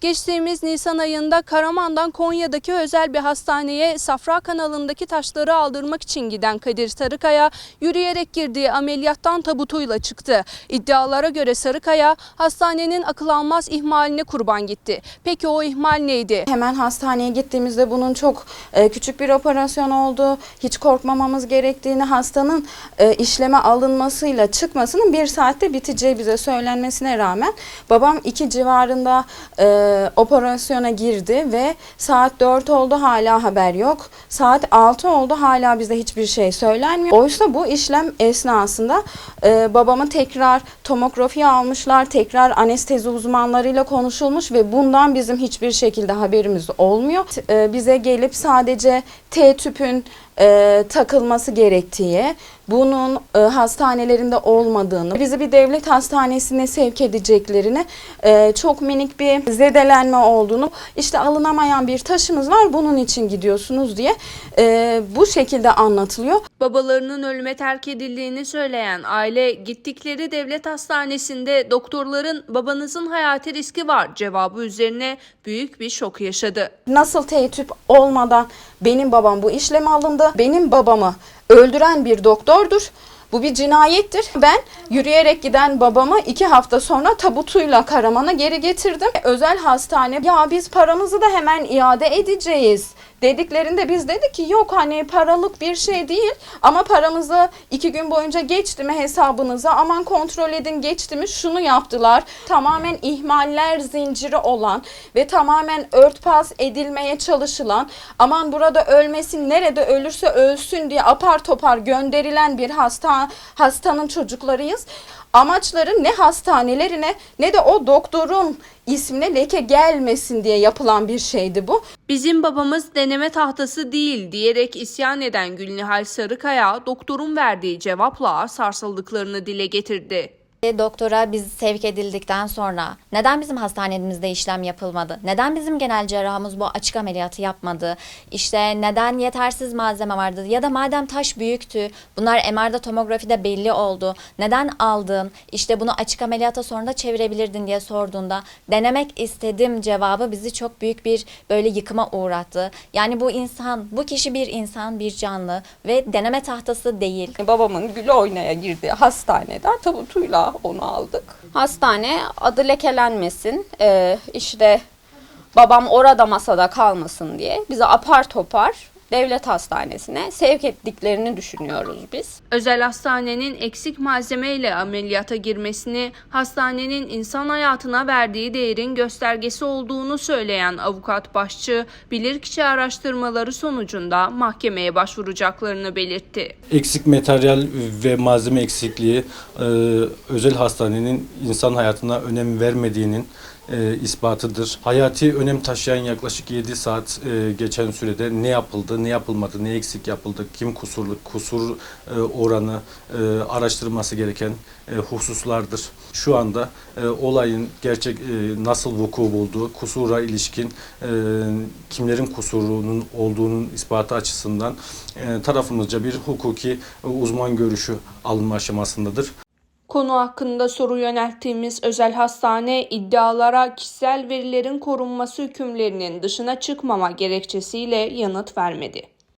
Geçtiğimiz Nisan ayında Karaman'dan Konya'daki özel bir hastaneye Safra kanalındaki taşları aldırmak için giden Kadir Sarıkaya yürüyerek girdiği ameliyattan tabutuyla çıktı. İddialara göre Sarıkaya hastanenin akıl almaz ihmaline kurban gitti. Peki o ihmal neydi? Hemen hastaneye gittiğimizde bunun çok e, küçük bir operasyon olduğu, hiç korkmamamız gerektiğini, hastanın e, işleme alınmasıyla çıkmasının bir saatte biteceği bize söylenmesine rağmen babam iki civarında e, operasyona girdi ve saat 4 oldu hala haber yok. Saat 6 oldu hala bize hiçbir şey söylenmiyor. Oysa bu işlem esnasında e, babamı tekrar tomografiye almışlar, tekrar anestezi uzmanlarıyla konuşulmuş ve bundan bizim hiçbir şekilde haberimiz olmuyor. E, bize gelip sadece T tüpün e, takılması gerektiği, bunun e, hastanelerinde olmadığını, bizi bir devlet hastanesine sevk edeceklerini, e, çok minik bir zedelenme olduğunu, işte alınamayan bir taşınız var bunun için gidiyorsunuz diye e, bu şekilde anlatılıyor. Babalarının ölüme terk edildiğini söyleyen aile gittikleri devlet hastanesinde doktorların babanızın hayati riski var cevabı üzerine büyük bir şok yaşadı. Nasıl teytüp olmadan benim babam bu işleme alındı, benim babamı öldüren bir doktordur. Bu bir cinayettir. Ben yürüyerek giden babamı iki hafta sonra tabutuyla Karaman'a geri getirdim. Özel hastane ya biz paramızı da hemen iade edeceğiz dediklerinde biz dedik ki yok hani paralık bir şey değil ama paramızı iki gün boyunca geçti mi hesabınıza aman kontrol edin geçti mi şunu yaptılar. Tamamen ihmaller zinciri olan ve tamamen örtbas edilmeye çalışılan aman burada ölmesin nerede ölürse ölsün diye apar topar gönderilen bir hasta hastanın çocuklarıyız. Amaçları ne hastanelerine ne de o doktorun ismine leke gelmesin diye yapılan bir şeydi bu. Bizim babamız deneme tahtası değil diyerek isyan eden Gülnihal Sarıkaya doktorun verdiği cevapla sarsıldıklarını dile getirdi. Doktora biz sevk edildikten sonra neden bizim hastanemizde işlem yapılmadı? Neden bizim genel cerrahımız bu açık ameliyatı yapmadı? İşte neden yetersiz malzeme vardı? Ya da madem taş büyüktü, bunlar MR'da tomografide belli oldu. Neden aldın? İşte bunu açık ameliyata sonra da çevirebilirdin diye sorduğunda denemek istedim cevabı bizi çok büyük bir böyle yıkıma uğrattı. Yani bu insan, bu kişi bir insan, bir canlı ve deneme tahtası değil. Babamın gül oynaya girdiği hastaneden tabutuyla onu aldık. Hastane adı lekelenmesin, ee, işte babam orada masada kalmasın diye bizi apar topar devlet hastanesine sevk ettiklerini düşünüyoruz biz. Özel hastanenin eksik malzemeyle ameliyata girmesini hastanenin insan hayatına verdiği değerin göstergesi olduğunu söyleyen avukat başçı bilirkişi araştırmaları sonucunda mahkemeye başvuracaklarını belirtti. Eksik materyal ve malzeme eksikliği e, özel hastanenin insan hayatına önem vermediğinin e, ispatıdır. Hayati önem taşıyan yaklaşık 7 saat e, geçen sürede ne yapıldı, ne yapılmadı, ne eksik yapıldı, kim kusurlu, kusur e, oranı e, araştırılması gereken e, hususlardır. Şu anda e, olayın gerçek e, nasıl vuku bulduğu, kusura ilişkin e, kimlerin kusurunun olduğunun ispatı açısından e, tarafımızca bir hukuki e, uzman görüşü alınma aşamasındadır. Konu hakkında soru yönelttiğimiz özel hastane iddialara kişisel verilerin korunması hükümlerinin dışına çıkmama gerekçesiyle yanıt vermedi.